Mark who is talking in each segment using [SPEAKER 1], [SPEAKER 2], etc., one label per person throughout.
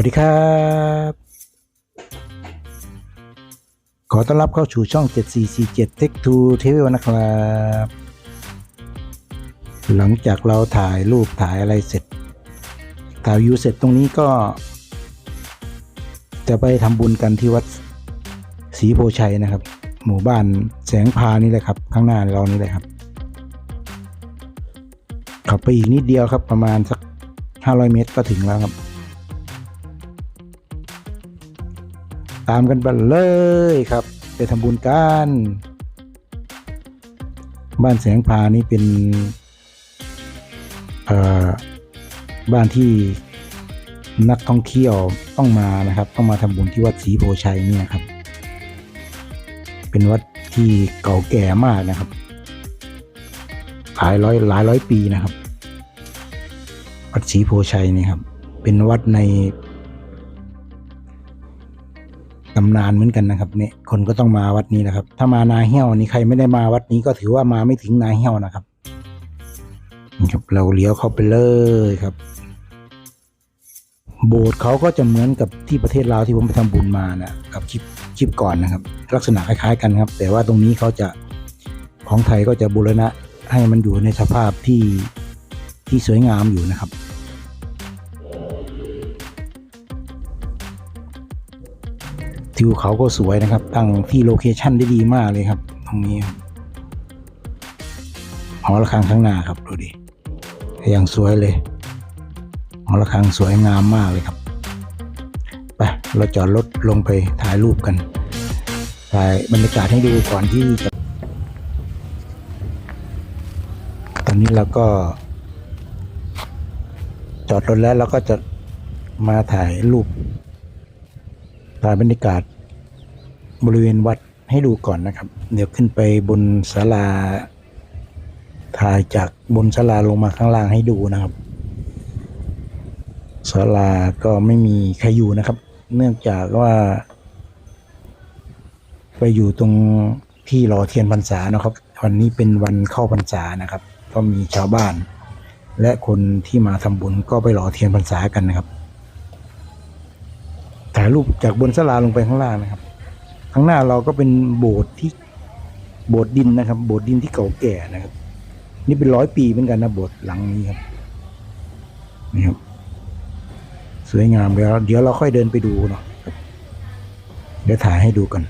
[SPEAKER 1] วัสดีครับ ขอต้อนรับเข้าสู่ช่อง 7447 Tech to t v นะครับ หลังจากเราถ่ายรูปถ่ายอะไรเสร็จ ถ่ายวิวเสร็จตรงนี้ก็ จะไปทำบุญกันที่วัดศรีโพชัยนะครับ หมู่บ้านแสงพานี่แหละครับ ข้างหน้าเรานี่แหละครับ ขับไปอีกนิดเดียวครับประมาณสัก 500 เมตรก็ถึงแล้วครับ ตามกันไปเลยครับ ไปทำบุญกันบ้านแสงพานี่เป็นบ้านที่นักท่องเที่ยวต้องมานะครับ ต้องมาทำบุญที่วัดศรีโพชัยเนี่ยครับ เป็นวัดที่เก่าแก่มากนะครับหลายร้อยหลายร้อยปีนะครับ วัดศรีโพชัยนี่ครับ เป็นวัดใน ตำนานเหมือนกันนะครับเนี่ยคนก็ต้องมาวัดนี้นะครับ ถ้ามานาเหี้ยวนี่ใครไม่ได้มาวัดนี้ก็ถือว่ามาไม่ถึงนาเหี้ยวนะครับนี่ครับ เราเลี้ยวเข้าไปเลยครับ โบสถ์เขาก็จะเหมือนกับที่ประเทศลาวที่ผมไปทำบุญมานะกับคลิปคลิปก่อนนะครับ ลักษณะคล้ายๆกันครับ แต่ว่าตรงนี้เขาจะของไทยก็จะบูรณะให้มันอยู่ในสภาพที่ที่สวยงามอยู่นะครับ ทิวเขาก็สวยนะครับ ตั้งที่โลเคชั่นได้ดีมากเลยครับ ตรงนี้หอระฆังข้างหน้าครับดูดิอย่างสวยเลยหอระฆังสวยงามมากเลยครับไปเราจอดรถลงไปถ่ายรูปกันถ่ายบรรยากาศให้ดูก่อนที่จะตอนนี้เราก็ จอดรถแล้วเราก็จะมาถ่ายรูป ถ่ายบรรยากาศบริเวณวัดให้ดูก่อนนะครับ เดี๋ยวขึ้นไปบนศาลาถ่ายจากบนศาลาลงมาข้างล่างให้ดูนะครับศาลาก็ไม่มีใครอยู่นะครับ เนื่องจากว่า ไปอยู่ตรงที่รอเทียนพรรษานะครับ วันนี้เป็นวันเข้าพรรษานะครับ ก็มีชาวบ้าน และคนที่มาทำบุญก็ไปรอเทียนพรรษากันนะครับายรูปจากบนศาลาลงไปข้างล่างนะครับ ข้างหน้าเราก็เป็นโบสถ์ที่โบสถ์ดินนะครับ โบสถ์ดินที่เก่าแก่นะครับ นี่เป็นร้อยปีเหมือนกันนะโบสถ์หลังนี้ครับนี่ครับ สวยงามเดี๋ยวเดี๋ยวเราค่อยเดินไปดูเนาะเดี๋ยวถ่ายให้ดูกัน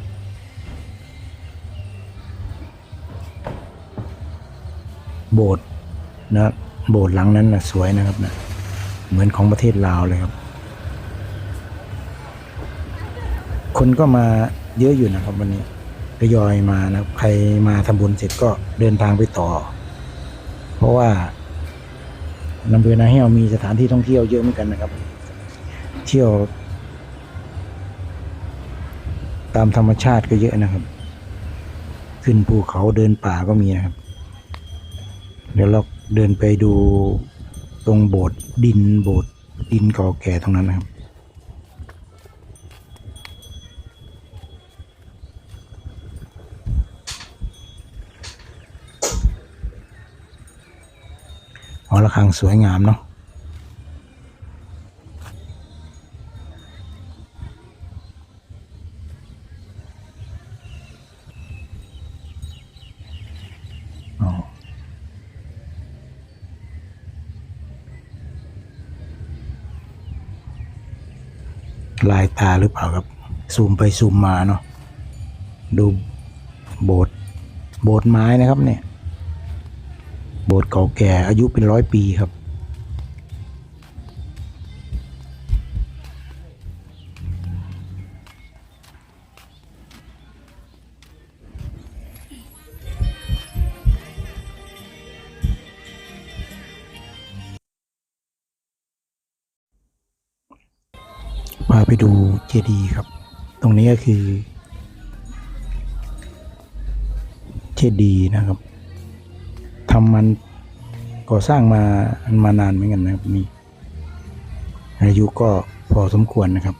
[SPEAKER 1] โบสถ์นะโบสถ์หลังนั้นนะสวยนะครับนะเหมือนของประเทศลาวเลยครับ คนก็มาเยอะอยู่นะครับวันนี้ทยอยมานะครับใครมาทำบุญเสร็จก็เดินทางไปต่อ เพราะว่าลำเภอนาแห้วมีสถานที่ท่องเที่ยวเยอะเหมือนกันนะครับ เที่ยว ตามธรรมชาติก็เยอะนะครับ ขึ้นภูเขาเดินป่าก็มีนะครับ เดี๋ยวเราเดินไปดูตรงโบสถ์ดินโบสถ์ดินเก่าแก่ตรงนั้นนะครับ อระฆังสวยงามเนาะอ๋อลายตาหรือเปล่าครับซูมไปซูมมาเนาะดูโบสถ์โบสถ์ไม้นะครับเนี่ย โบสถ์เก่าแก่อายุเป็นร้อยปีครับ พาไปดูเจดีย์ครับ ตรงนี้ก็คือ เจดีย์นะครับ ทำมันก่อสร้างมามานานเหมือนกันนะครับนี่อายุก็พอสมควรนะครับ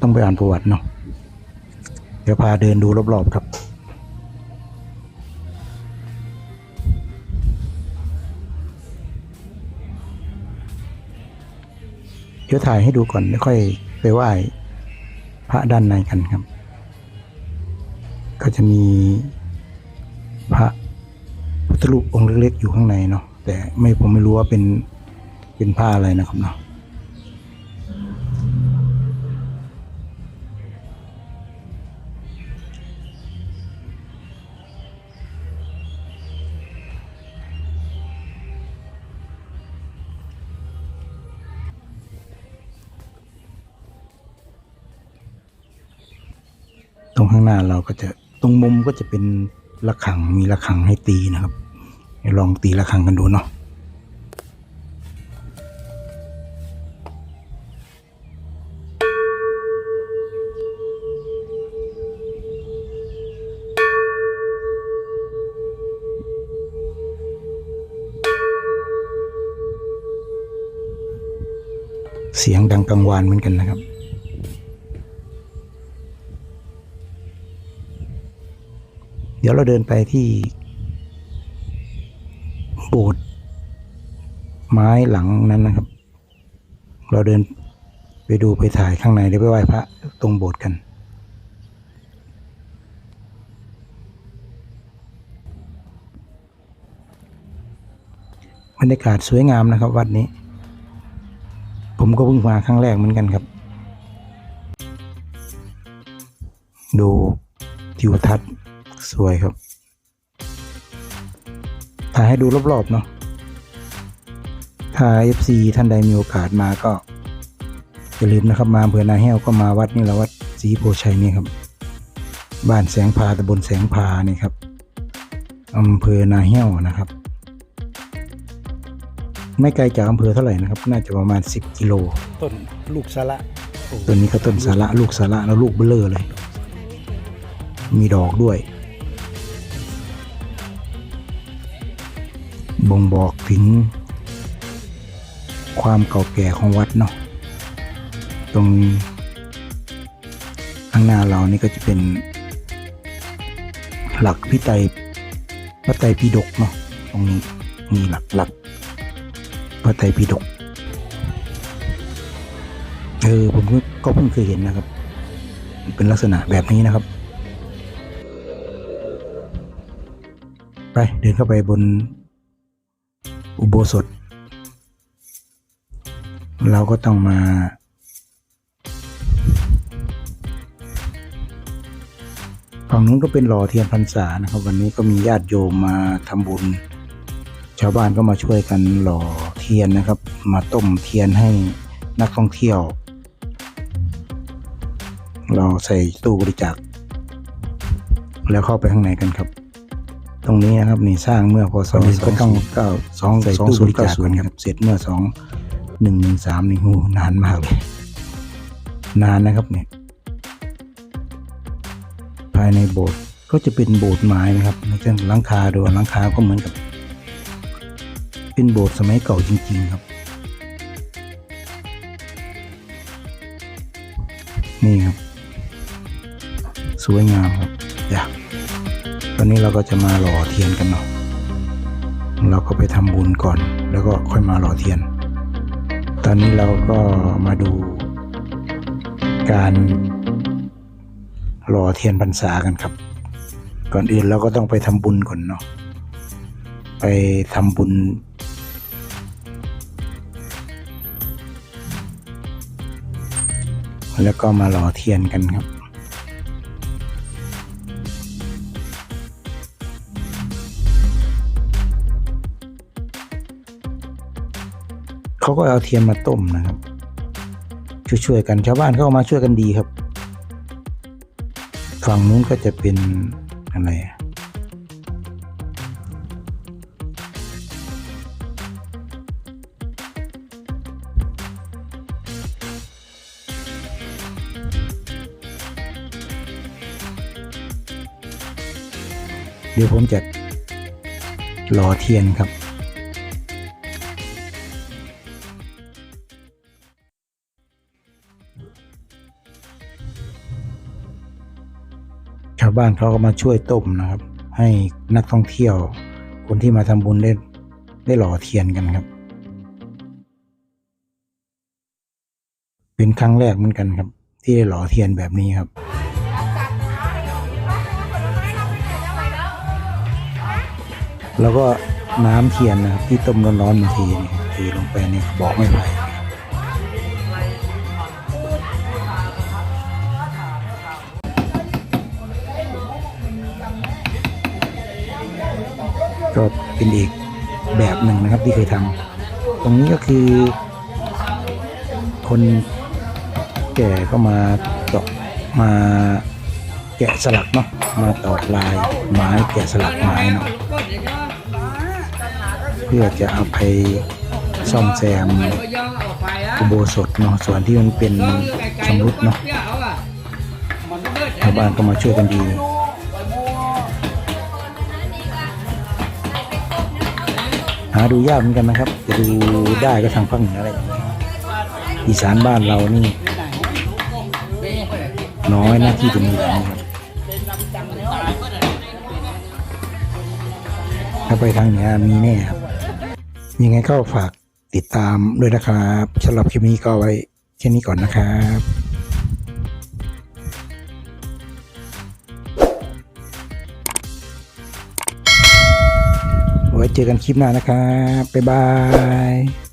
[SPEAKER 1] ต้องไปอ่านประวัติเนาะเดี๋ยวพาเดินดูรอบๆครับเดี๋ยวถ่ายให้ดูก่อนแล้วค่อยไปไหว้พระด้านในกันครับ ก็จะมีพระ ทธรูปองค์เล็กๆอยู่ข้างในเนาะแต่ไม่ผมไม่รู้ว่าเป็นเป็นผ้าอะไรนะครับเนาะตรงข้างหน้าเราก็จะตรงมุมก็จะเป็นระฆังมีระฆังให้ตีนะครับ ลองตีระฆังกันดูเนาะเสียงดังกังวานเหมือนกันนะครับ เดี๋ยวเราเดินไปที่ โบสถ์ไม้หลังนั้นนะครับ เราเดินไปดูไปถ่ายข้างในเดี๋ยวไปไหว้พระตรงโบสถ์กัน บรรยากาศสวยงามนะครับ วัดนี้ ผมก็เพิ่งมาครั้งแรกเหมือนกันครับ ดูทิวทัศน์สวยครับ ถ่ายให้ดูรอบๆเนาะถ้า FC ท่านใดมีโอกาสมาก็อย่าลืมนะครับมาอำเภอนาแห้วก็มาวัดนี่แหละวัดศรีโพชัยนี่ครับ บ้านแสงพาตำบลแสงพานี่ครับอำเภอนาแห้วนะครับ ไม่ไกลจากอำเภอเท่าไหร่นะครับ น่าจะประมาณ 10 กิโล ต้นลูกสาระต้นนี้ก็ต้นสาระลูกสาระแล้วลูกเบลอเลย มีดอกด้วย บ่งบอกถึงความเก่าแก่ของวัดเนาะตรงข้างหน้าเรานี่ก็จะเป็น หลักพิไตพระไตรปิฎกเนาะตรงนี้มีหลักหลักพระไตรปิฎกเออผมก็เพิ่งเคยเห็นนะครับ เป็นลักษณะแบบนี้นะครับ ไปเดินเข้าไปบน อุโบสถ เราก็ต้องมา ฝั่งนู้นก็เป็นหล่อเทียนพรรษานะครับ วันนี้ก็มีญาติโยมมาทำบุญ ชาวบ้านก็มาช่วยกันหล่อเทียนนะครับ มาต้มเทียนให้นักท่องเที่ยว เราใส่ตู้บริจาคแล้วเข้าไปข้างในกันครับ ตรงนี้นะครับนี่สร้างเมื่อพศก็ต้องเก้าสองใส่ตู้บริจาคกันครับ เสร็จเมื่อสองหนึ่งหนึ่งสามนี่หูนานมากเลยนานนะครับเนี่ยภายในโบสถ์ก็จะเป็นโบสถ์ไม้นะครับในเรื่องหลังคาดูหลังคาก็เหมือนกับ เป็นโบสถ์สมัยเก่าจริง ๆครับ นี่ครับ สวยงามครับอยากต อนนี้เราก็จะมาหล่อเทียนกันเนาะเราก็ไปทำบุญก่อน แล้วก็ค่อยมาหล่อเทียน ตอนนี้เราก็มาดูการหล่อเทียนพรรษากันครับ ก่อนอื่นเราก็ต้องไปทำบุญก่อนเนาะไปทำบุญ แล้วก็มาหล่อเทียนกันครับ เขาก็เอาเทียนมาต้มนะครับ ช่วยๆกันชาวบ้านเข้ามาช่วยกันดีครับ ฝั่งนู้นก็จะเป็นอะไรเดี๋ยวผมจะรอเทียนครับาวบ้านเขาก็มาช่วยต้มนะครับ ให้นักท่องเที่ยว คนที่มาทำบุญได้ได้หล่อเทียนกันครับ เป็นครั้งแรกเหมือนกันครับ ที่ได้หล่อเทียนแบบนี้ครับแล้วก็น้ำเทียนนะครับที่ต้มร้อนๆมาทีนี่ครับเทลงไปในกระบอกไม้ไผ่ ก็เป็นอีกแบบหนึ่งนะครับที่เคยทำตรงนี้ก็คือ คนแก่ก็มาเจาะมาแกะสลักเนาะมาตอกลายไม้แกะสลักไม้เนาะเพื่อจะเอาไปซ่อมแซมอุโบสถเนาะส่วนที่มันเป็นชำรุดเนาะชาวบ้านก็มาช่วยกันดี หาดูยากเหมือนกันนะครับ จะดูได้ก็ทางภาคเหนืออะไรอย่างเงี้ยอีสานบ้านเรานี่ น้อยหน้าที่จะมีแบบนี้ครับถ้าไปทางเหนือมีแน่ครับ ยังไงก็ฝากติดตามด้วยนะครับสำหรับคลิปนี้ก็ไว้แค่นี้ก่อนนะครับ เจอกันคลิปหน้านะครับ บ๊ายบาย